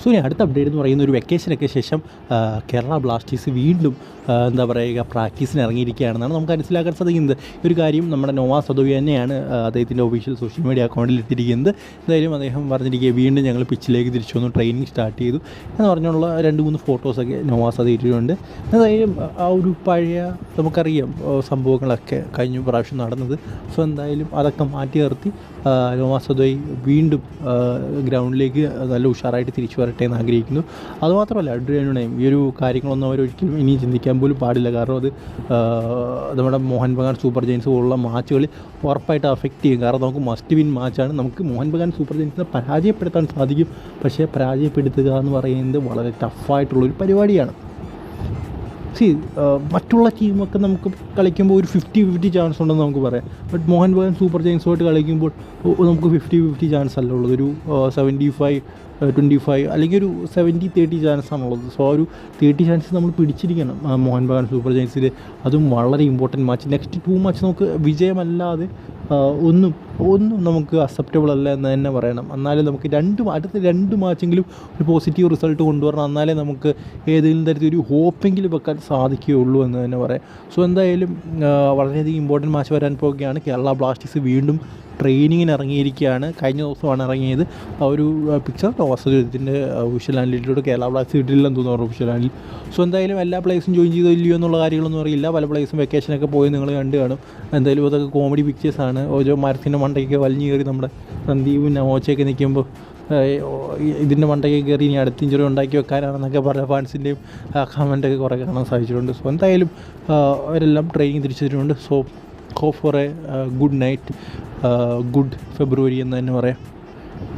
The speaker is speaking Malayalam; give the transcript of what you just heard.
സോ ഇനി അടുത്ത അപ്ഡേറ്റ് എന്ന് പറയുന്ന ഒരു വെക്കേഷനൊക്കെ ശേഷം കേരള ബ്ലാസ്റ്റേഴ്സ് വീണ്ടും എന്താ പറയുക പ്രാക്ടീസിന് ഇറങ്ങിയിരിക്കുകയാണെന്നാണ് നമുക്ക് മനസ്സിലാക്കാൻ സാധിക്കുന്നത്. ഒരു കാര്യം നമ്മുടെ നോവാ സദോവി തന്നെയാണ് അദ്ദേഹത്തിന്റെ ഒഫീഷ്യൽ സോഷ്യൽ മീഡിയ അക്കൗണ്ടിൽ ഇട്ടിരിക്കുന്നത്. എന്തായാലും അദ്ദേഹം പറഞ്ഞിരിക്കുക വീണ്ടും ഞങ്ങൾ പിച്ചിലേക്ക് തിരിച്ചു വന്നു ട്രെയിനിങ് സ്റ്റാർട്ട് ചെയ്തു എന്ന് പറഞ്ഞുള്ള രണ്ട് മൂന്ന് ഫോട്ടോസൊക്കെ നോവാസ് അത് ഇട്ടിട്ടുണ്ട്. എന്തായാലും ആ ഒരു പഴയ നമുക്കറിയാം സംഭവങ്ങളൊക്കെ കഴിഞ്ഞ പ്രാവശ്യം നടന്നത്. സോ എന്തായാലും അതൊക്കെ മാറ്റി നിർത്തി നോവാ സദോയ് വീണ്ടും ഗ്രൗണ്ടിലേക്ക് നല്ല ഉഷാറായിട്ട് തിരിച്ചു വരട്ടെ എന്ന് ആഗ്രഹിക്കുന്നു. അതുമാത്രമല്ല അഡ്രിയാനുടെയും ഈ ഒരു കാര്യങ്ങളൊന്നും അവരൊരിക്കലും ഇനി ചിന്തിക്കാൻ പോലും പാടില്ല. കാരണം അത് നമ്മുടെ മോഹൻ ബഗാൻ സൂപ്പർ ജയൻസ് പോലുള്ള മാച്ചുകളിൽ ഉറപ്പായിട്ട് അഫക്റ്റ് ചെയ്യും. കാരണം നമുക്ക് മസ്റ്റ് വിൻ മാച്ചാണ് നമുക്ക് മോഹൻ ബഗാൻ സൂപ്പർ ജയൻസിനെ പരാജയപ്പെടുത്താൻ സാധിക്കും. പക്ഷേ പരാജയപ്പെടുത്തുക എന്ന് പറയുന്നത് വളരെ ടഫായിട്ടുള്ളൊരു പരിപാടിയാണ്. സി മറ്റുള്ള ടീമൊക്കെ നമുക്ക് കളിക്കുമ്പോൾ ഒരു ഫിഫ്റ്റി ഫിഫ്റ്റി ചാൻസ് ഉണ്ടെന്ന് നമുക്ക് പറയാം. ബട്ട് മോഹൻ ബഗാൻ സൂപ്പർ ജയൻസുമായിട്ട് കളിക്കുമ്പോൾ നമുക്ക് ഫിഫ്റ്റി ഫിഫ്റ്റി ചാൻസ് അല്ല ഉള്ളത്. ഒരു സെവന്റി ഫൈവ് ട്വന്റി ഫൈവ് അല്ലെങ്കിൽ ഒരു സെവന്റി തേർട്ടി ചാൻസ് ആണുള്ളത്. സോ ആ ഒരു തേർട്ടി ചാൻസ് നമ്മൾ പിടിച്ചിരിക്കണം. മോഹൻ ബഗാൻ സൂപ്പർ ജയൻസിൽ അതും വളരെ important match next two match നമുക്ക് വിജയമല്ലാതെ ഒന്നും ഒന്നും നമുക്ക് അക്സെപ്റ്റബിൾ അല്ല എന്ന് തന്നെ പറയണം. എന്നാലേ നമുക്ക് രണ്ട് അടുത്ത രണ്ട് മാച്ചെങ്കിലും ഒരു പോസിറ്റീവ് റിസൾട്ട് കൊണ്ടുവരണം. എന്നാലേ നമുക്ക് ഏതെങ്കിലും തരത്തിൽ ഒരു ഹോപ്പെങ്കിലും വെക്കാൻ സാധിക്കുകയുള്ളൂ എന്ന് തന്നെ പറയാം. സോ എന്തായാലും വളരെയധികം ഇമ്പോർട്ടന്റ് മാച്ച് വരാൻ പോവുകയാണ്. കേരള ബ്ലാസ്റ്റേഴ്സ് വീണ്ടും ട്രെയിനിങ്ങിന് ഇറങ്ങിയിരിക്കുകയാണ് കഴിഞ്ഞ ദിവസമാണ് ഇറങ്ങിയത്. ആ ഒരു പിക്ചർ വാസ്തുവിന്റെ ഒഫീഷ്യൽ ആൻഡിലൂടെ കേരള ബ്ലാസ്റ്റ് ഇട്ടില്ലെന്ന് തോന്നുന്നു ഒഫീഷ്യൽ ആൻഡിൽ. സോ എന്തായാലും എല്ലാ പ്ലേസും ജോയിൻ ചെയ്തോ ഇല്ലയോ എന്നുള്ള കാര്യങ്ങളൊന്നും അറിയില്ല. പല പ്ലേസും വെക്കേഷനൊക്കെ പോയി നിങ്ങൾ കണ്ടു കാണും. എന്തായാലും അതൊക്കെ കോമഡി പിക്ചേഴ്സാണ് ഓരോ മരത്തിന്റെ മണ്ടയ്ക്ക് വലിഞ്ഞു കയറി നമ്മുടെ സന്ദീപും നവോച്ചയൊക്കെ നിൽക്കുമ്പോൾ ഇതിന്റെ മണ്ടയ്ക്ക് കയറി ഇനി അടുത്ത ഇഞ്ചുറി ഉണ്ടാക്കി വെക്കാനാണെന്നൊക്കെ പല ഫാൻസിന്റെയും കമന്റൊക്കെ കുറേ കാണാൻ സാധിച്ചിട്ടുണ്ട്. സോ എന്തായാലും അവരെല്ലാം ട്രെയിനിങ് തിരിച്ചിട്ടുണ്ട് so how for a good night good ഫെബ്രുവരി എന്ന് തന്നെ പറയാം.